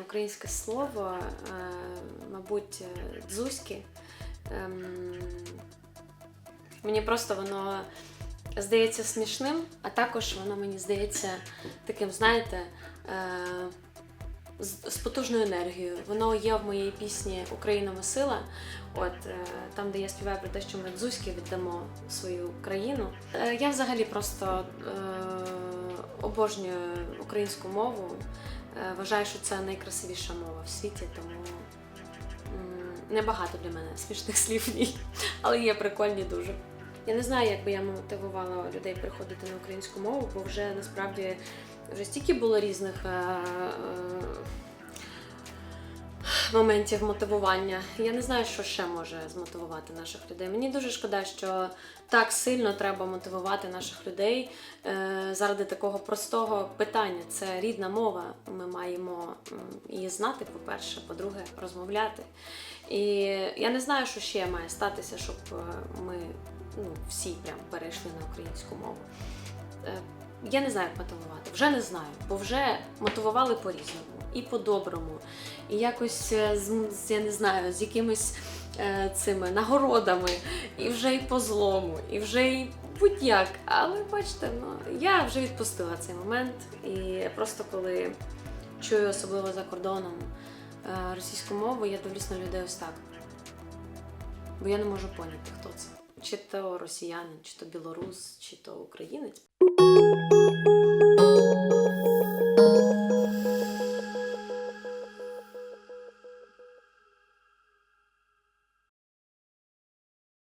українське слово, е, мабуть, е, дзузьки. Ем, Мені просто воно здається смішним, а також воно мені здається таким, знаєте, е, з, потужною енергією. Воно є в моїй пісні Україна ми сила. От там, де я співаю про те, що ми дзузьки віддамо свою країну. Я взагалі просто обожнюю українську мову. Е, Вважаю, що це найкрасивіша мова в світі, тому небагато для мене смішних слів в ній, але є прикольні дуже. Я не знаю, як би я мотивувала людей приходити на українську мову, бо вже насправді вже стільки було різних е, е, моментів мотивування. Я не знаю, що ще може змотивувати наших людей. Мені дуже шкода, що так сильно треба мотивувати наших людей е, заради такого простого питання. Це рідна мова. Ми маємо її знати, по-перше, по-друге, розмовляти. І я не знаю, що ще має статися, щоб е, ми ну, всі прям перейшли на українську мову. Я не знаю, як мотивувати. Вже не знаю, бо вже мотивували по-різному і по-доброму, і якось е, з- я не знаю, з якимись е, цими нагородами, і вже і по злому, і вже і будь-як. Але бачите, ну я вже відпустила цей момент. І просто коли чую, особливо за кордоном, е, російську мову, я дивлюсь на людей ось так. Бо я не можу поняти, хто це. Чи то росіянин, чи то білорус, чи то українець.